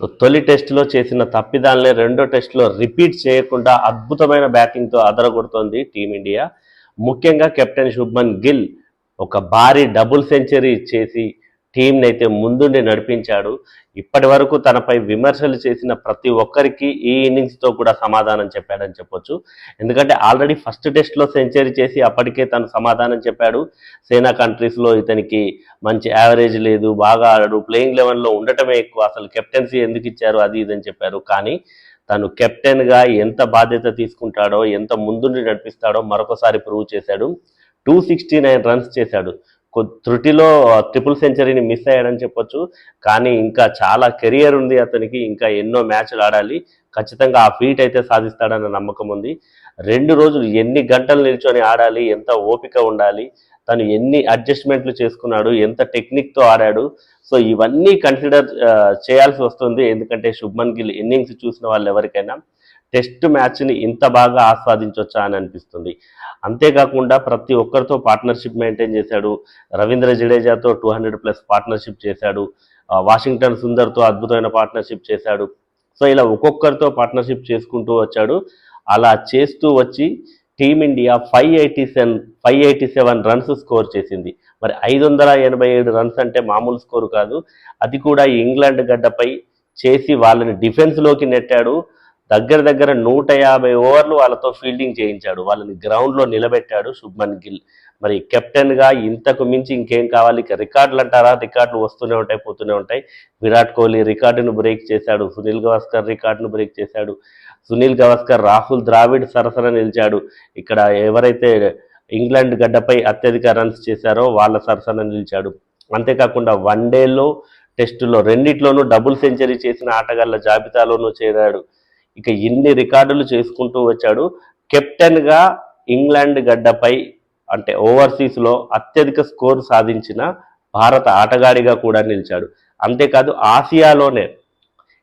So తొలి టెస్టులో చేసిన తప్పిదాలనే రెండో టెస్టులో రిపీట్ చేయకుండా అద్భుతమైన బ్యాటింగ్తో అదరగొడుతోంది టీమిండియా. ముఖ్యంగా కెప్టెన్ శుభ్మన్ గిల్ ఒక భారీ డబుల్ సెంచరీ చేసి టీంని అయితే ముందుండి నడిపించాడు. ఇప్పటి వరకు తనపై విమర్శలు చేసిన ప్రతి ఒక్కరికి ఈ ఇన్నింగ్స్తో కూడా సమాధానం చెప్పాడని చెప్పొచ్చు. ఎందుకంటే ఆల్రెడీ ఫస్ట్ టెస్ట్లో సెంచరీ చేసి అప్పటికే తను సమాధానం చెప్పాడు. సేనా కంట్రీస్లో ఇతనికి మంచి యావరేజ్ లేదు బాగా ఆడాడు ప్లేయింగ్ లెవెన్లో ఉండటమే ఎక్కువ అసలు కెప్టెన్సీ ఎందుకు ఇచ్చారు అది ఇదని చెప్పారు. కానీ తను కెప్టెన్గా ఎంత బాధ్యత తీసుకుంటాడో ఎంత ముందుండి నడిపిస్తాడో మరొకసారి ప్రూవ్ చేశాడు. టూ సిక్స్టీ నైన్ రన్స్ చేశాడు. త్రుటిలో ట్రిపుల్ సెంచరీని మిస్ అయ్యాడని చెప్పొచ్చు. కానీ ఇంకా చాలా కెరియర్ ఉంది అతనికి. ఇంకా ఎన్నో మ్యాచ్లు ఆడాలి. ఖచ్చితంగా ఆ ఫీట్ అయితే సాధిస్తాడన్న నమ్మకం ఉంది. రెండు రోజులు ఎన్ని గంటలు నిల్చొని ఆడాలి ఎంత ఓపిక ఉండాలి తను ఎన్ని అడ్జస్ట్మెంట్లు చేసుకున్నాడు ఎంత టెక్నిక్తో ఆడాడు. సో ఇవన్నీ కన్సిడర్ చేయాల్సి వస్తుంది. ఎందుకంటే శుభ్మన్ గిల్ ఇన్నింగ్స్ చూసిన వాళ్ళు ఎవరికైనా టెస్ట్ మ్యాచ్ని ఇంత బాగా ఆస్వాదించవచ్చా అని అనిపిస్తుంది. అంతేకాకుండా ప్రతి ఒక్కరితో పార్ట్నర్షిప్ మెయింటైన్ చేశాడు. రవీంద్ర జడేజాతో టూ హండ్రెడ్ ప్లస్ పార్ట్నర్షిప్ చేశాడు. వాషింగ్టన్ సుందర్తో అద్భుతమైన పార్ట్నర్షిప్ చేశాడు. సో ఇలా ఒక్కొక్కరితో పార్ట్నర్షిప్ చేసుకుంటూ వచ్చాడు. అలా చేస్తూ వచ్చి Team India five eighty seven five eighty seven runs score చేసింది. మరి ఐదు వందల ఎనభై ఏడు రన్స్ అంటే మామూలు స్కోరు కాదు. అది కూడా ఇంగ్లాండ్ గడ్డపై చేసి వాళ్ళని డిఫెన్స్లోకి నెట్టాడు. దగ్గర దగ్గర నూట యాభై ఓవర్లు వాళ్ళతో ఫీల్డింగ్ చేయించాడు. వాళ్ళని గ్రౌండ్లో నిలబెట్టాడు శుభ్మన్ గిల్. మరి కెప్టెన్గా ఇంతకు మించి ఇంకేం కావాలి? ఇక రికార్డులు అంటారా? రికార్డులు వస్తూనే ఉంటాయి పోతూనే ఉంటాయి. విరాట్ కోహ్లీ రికార్డును బ్రేక్ చేశాడు. సునీల్ గవాస్కర్ రికార్డును బ్రేక్ చేశాడు. సునీల్ గవాస్కర్ రాహుల్ ద్రావిడ్ సరసన నిలిచాడు. ఇక్కడ ఎవరైతే ఇంగ్లాండ్ గడ్డపై అత్యధిక రన్స్ చేశారో వాళ్ళ సరసన నిలిచాడు. అంతేకాకుండా వన్డేలో టెస్టులో రెండిట్లోనూ డబుల్ సెంచరీ చేసిన ఆటగాళ్ళ జాబితాలోనూ చేరాడు. ఇక ఇన్ని రికార్డులు చేసుకుంటూ వచ్చాడు. కెప్టెన్గా ఇంగ్లాండ్ గడ్డపై అంటే ఓవర్సీస్లో అత్యధిక స్కోర్ సాధించిన భారత ఆటగాడిగా కూడా నిలిచాడు. అంతేకాదు ఆసియాలోనే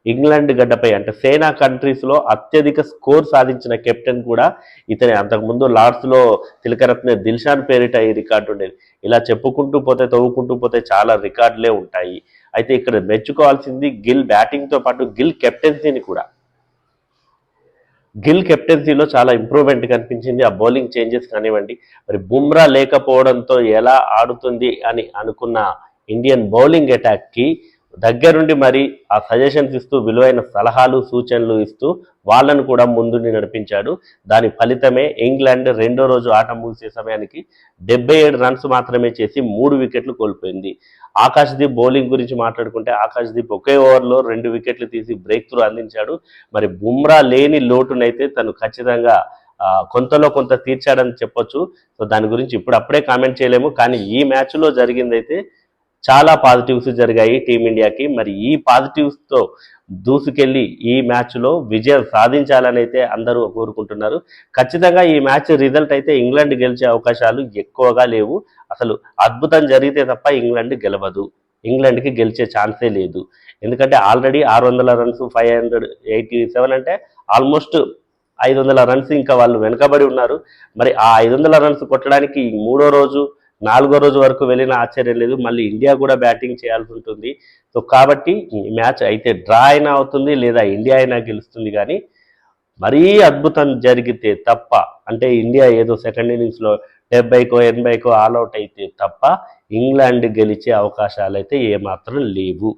ఇంగ్లాండ్ గడ్డపై అంటే సేనా కంట్రీస్లో అత్యధిక స్కోర్ సాధించిన కెప్టెన్ కూడా ఇతనే. అంతకుముందు లార్డ్స్లో తిలకరత్న దిల్షాన్ పేరిట ఈ రికార్డు ఉండేది. ఇలా చెప్పుకుంటూ పోతే తవ్వుకుంటూ పోతే చాలా రికార్డులే ఉంటాయి. అయితే ఇక్కడ మెచ్చుకోవాల్సింది గిల్ బ్యాటింగ్తో పాటు గిల్ కెప్టెన్సీని కూడా. గిల్ కెప్టెన్సీలో చాలా ఇంప్రూవ్మెంట్ కనిపించింది. ఆ బౌలింగ్ చేంజెస్ కానివ్వండి. మరి బుమ్రా లేకపోవడంతో ఎలా ఆడుతుంది అని అనుకున్న ఇండియన్ బౌలింగ్ అటాక్కి దగ్గరుండి మరి ఆ సజెషన్స్ ఇస్తూ విలువైన సలహాలు సూచనలు ఇస్తూ వాళ్ళను కూడా ముందుండి నడిపించాడు. దాని ఫలితమే ఇంగ్లాండ్ రెండో రోజు ఆట ముగిసే సమయానికి డెబ్బై ఏడు రన్స్ మాత్రమే చేసి మూడు వికెట్లు కోల్పోయింది. ఆకాశ్దీప్ బౌలింగ్ గురించి మాట్లాడుకుంటే ఆకాశ్దీప్ ఒకే ఓవర్లో రెండు వికెట్లు తీసి బ్రేక్ త్రూ అందించాడు. మరి బుమ్రా లేని లోటునైతే తను ఖచ్చితంగా కొంతలో కొంత తీర్చాడని చెప్పొచ్చు. సో దాని గురించి ఇప్పుడు అప్పుడే కామెంట్ చేయలేము. కానీ ఈ మ్యాచ్లో జరిగిందైతే చాలా పాజిటివ్స్ జరిగాయి టీమిండియాకి మరి ఈ పాజిటివ్స్తో దూసుకెళ్ళి ఈ మ్యాచ్లో విజయం సాధించాలని అయితే అందరూ కోరుకుంటున్నారు. ఖచ్చితంగా ఈ మ్యాచ్ రిజల్ట్ అయితే ఇంగ్లాండ్ గెలిచే అవకాశాలు ఎక్కువగా లేవు. అసలు అద్భుతం జరిగితే తప్ప ఇంగ్లాండ్ గెలవదు. ఇంగ్లాండ్కి గెలిచే ఛాన్సే లేదు. ఎందుకంటే ఆల్రెడీ ఆరు వందల runs five hundred eighty seven అంటే ఆల్మోస్ట్ ఐదు వందల రన్స్ ఇంకా వాళ్ళు వెనుకబడి ఉన్నారు. మరి ఆ ఐదు వందల రన్స్ కొట్టడానికి మూడో రోజు నాలుగో రోజు వరకు వెళ్ళిన ఆశ్చర్యం లేదు. మళ్ళీ ఇండియా కూడా బ్యాటింగ్ చేయాల్సి ఉంటుంది. సో కాబట్టి ఈ మ్యాచ్ అయితే డ్రా అయినా అవుతుంది లేదా ఇండియా అయినా గెలుస్తుంది. కానీ మరీ అద్భుతం జరిగితే తప్ప అంటే ఇండియా ఏదో సెకండ్ ఇన్నింగ్స్లో డెబ్బైకో ఎనభైకో ఆల్అవుట్ అయితే తప్ప ఇంగ్లాండ్ గెలిచే అవకాశాలు అయితే ఏమాత్రం లేవు.